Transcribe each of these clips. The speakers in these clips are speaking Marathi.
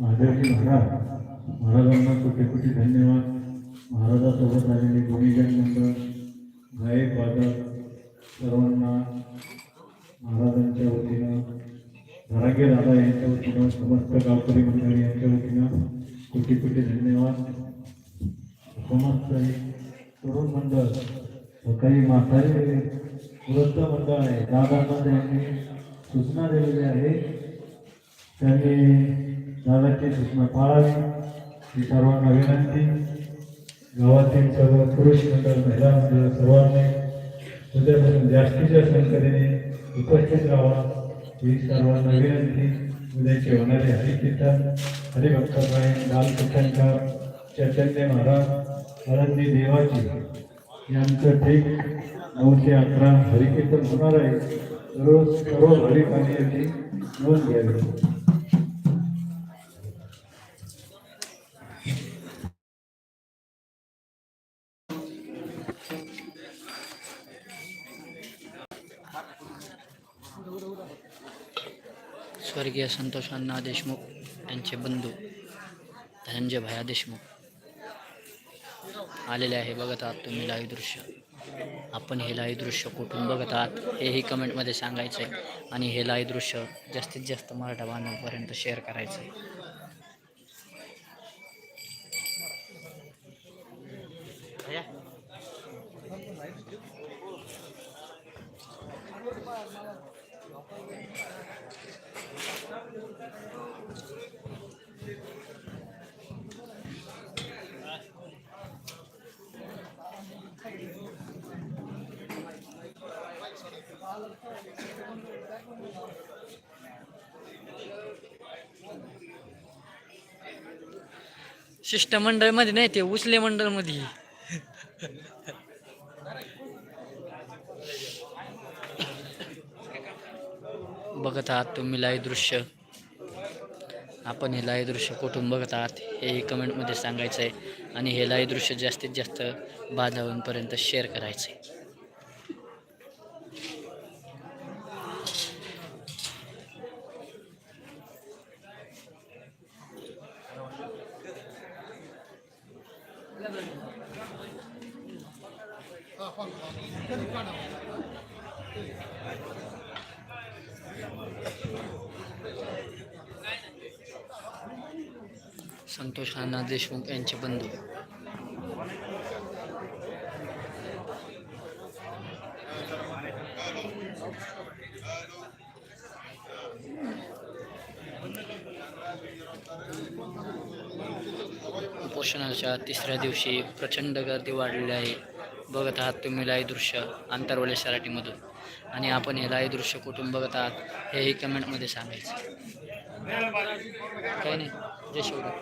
महादेवजी महाराज महाराजांना कोटी कोटी धन्यवाद. महाराजासोबत आलेले गुणीजन मंडळ गायक वादक सर्वांना महाराजांच्या वतीनं धरागे दादा यांच्या वतीनं समस्त गावकरी मंडळी यांच्या वतीनं कोटी कोटी धन्यवाद. समस्त तरुण मंडळ व काही म्हातारे वृद्ध मंडळ आहे. दादांना त्यांनी सूचना दिलेल्या आहे. त्यांनी दादाची सूचना पाळावी ही सर्वांना विनंती गावातील सर्व पुरुष मंडळ महिला मंडळ सर्वांनी उद्यापासून जास्तीच्या संख्येने उपस्थित राहा ही सर्वांना विनंती उद्याचे होणारे हरिकीर्तन हरिभक्तराय बालकृष्णकर चैतन्य महाराज आनंदी देवाची. यांचं ठीक नऊ ते अकरा हरिकीर्तन होणार आहे. रोज सर्व भाविकांनी याची नोंद घ्यावी. स्वर्गीय संतोष अण्णा देशमुख यांचे बंधू धनंजय भया देशमुख आलेले आहे बघत आहात तुम्ही लाईव्ह दृश्य. आपण हे लाईव्ह दृश्य कुठून बघत आहात हेही कमेंटमध्ये सांगायचं आहे आणि हे लाईव्ह दृश्य जास्तीत जास्त मराठा बांधवांपर्यंत शेअर करायचं आहे शिष्टमंडळमध्ये नाही ते उचले मंडळमध्ये. बघत आहात तुम्ही लाईव्ह दृश्य. आपण हे लाईव्ह दृश्य कुठून बघत आहात हे कमेंटमध्ये सांगायचं आहे आणि हे लाईव्ह दृश्य जास्तीत जास्त बांधवांपर्यंत शेअर करायचं आहे संतोष अण्णा देशमुख यांचे बंधू. उपोषणाच्या तिसऱ्या दिवशी प्रचंड गर्दी वाढलेली आहे. बघत आहात तुम्ही लाईव्ह दृश्य आंतरवले सराटीमधून. आणि आपण हे दृश्य कुठून बघत आहात हेही कमेंटमध्ये सांगायचं. काही नाही जय शिवराय.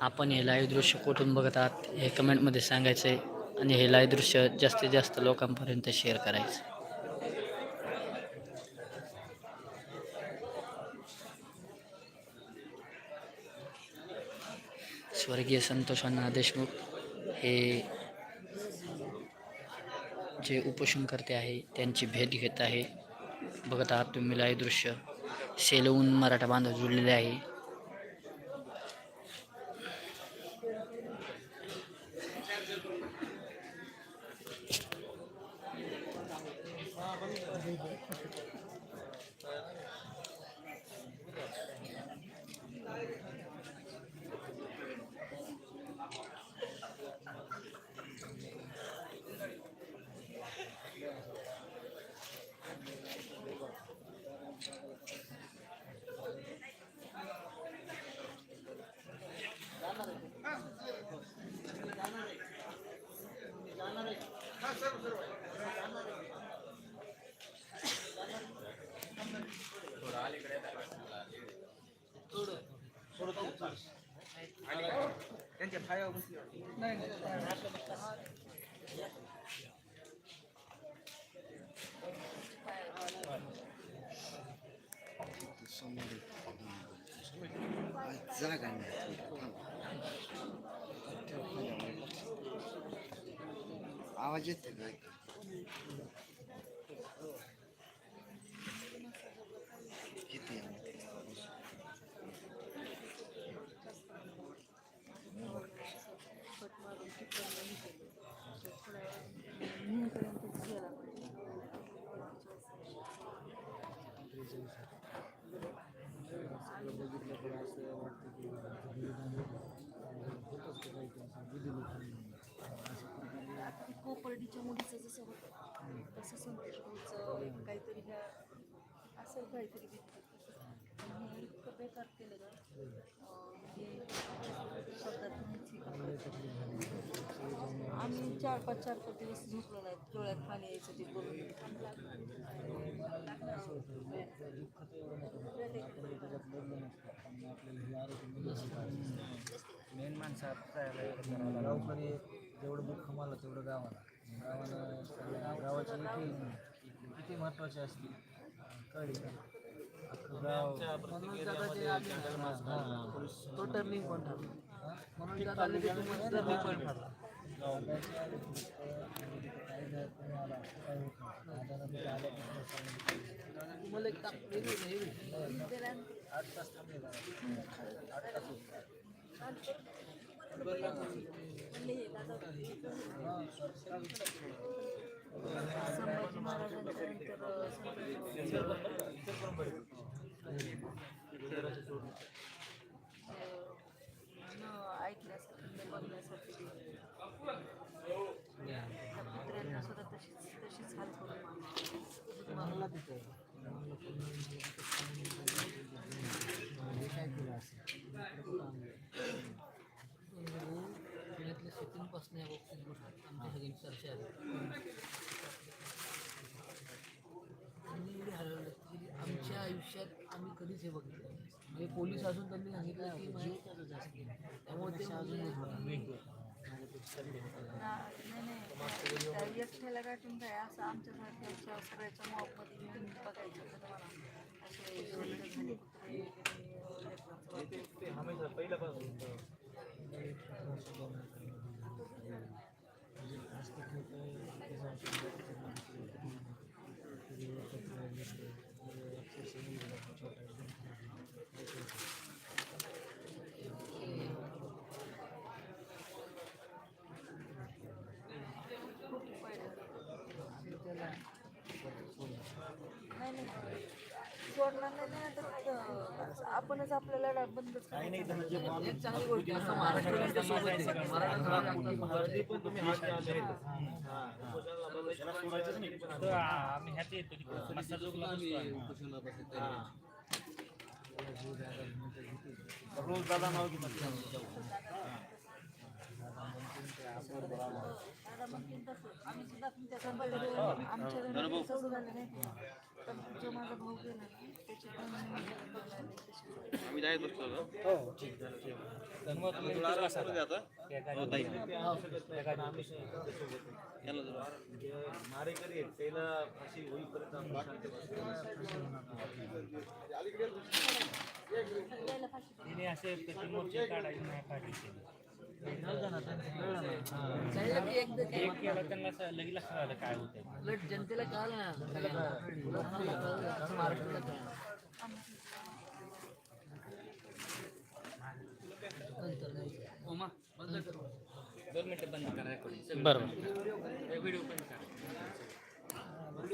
आपण हे लाईव्ह दृश्य कुठून बघत आहात हे कमेंटमध्ये सांगायचं आहे आणि हे लाईव्ह दृश्य जास्तीत जास्त लोकांपर्यंत शेअर करायचं. स्वर्गीय संतोष अण्णा देशमुख हे जे उपोषणकर्ते आहे त्यांची भेट घेत आहे. बघत आहात तुम्ही लाईव्ह दृश्य. सेलवून मराठा बांधव जुळलेले आहे. जागा नाही आवाज येते का कोपर्डीच्या मुलीचं जसं होतं तसं संतोष भाऊचं काहीतरी ह्या असं काहीतरी बिनपत. इतकं बेकार केलं का म्हणजे शब्दात आम्ही चार पाच चार पाच दिवस झोपलो नाही डोळ्यात पाणी यायचं ते मेन माणसं गावकरी जेवढं दुःख मला तेवढं गावाला. गावाला गावाची किती महत्वाची असते. कळली. तो टर्निंग पॉईंट ठरला? म्हणून तुम्हाला आठ तास आठ तास संभाजी महाराजांच्या नंतर पुण्यातल्या शेतींपासून या बाबतीत गोष्ट आमच्या सगळ्यांची चर्चा आहे हरवलं आमच्या आयुष्यात आम्ही कधीच हे बघितलं नाही. म्हणजे पोलीस असून त्यांनी सांगितलं की जास्त त्यामुळे ते अजून नाही नाही. एकट्याला गाठून काय असं आमच्यासारख्या सगळ्याच्या मॉपमध्ये बघायचं मला असे नाही नाही सोडणार नाही ना तर आपणच आपला लढा बंदच एक चांगली गोष्ट आहे, असं सोबत आहे. आम्ही येतो तिकडं बसतो आम्ही. उपोषणाला बसत आहे. रोज दादा नाव घेतात हो, आम्ही सुद्धा तुमच्या आमच्या सोडून आले नाही जो माझा भाऊ गेला तर मग तुम्ही इथंच बसा मारेकरी त्याला फाशी होईपर्यंत आपण असे मोर्चे काढायचे नाही काढायचे उलट जनतेला कळलं ना महाराष्ट्राला कळलं. दोन मिनटं बंद करा रेकॉर्डिंग बरोबर व्हिडिओ बंद करा.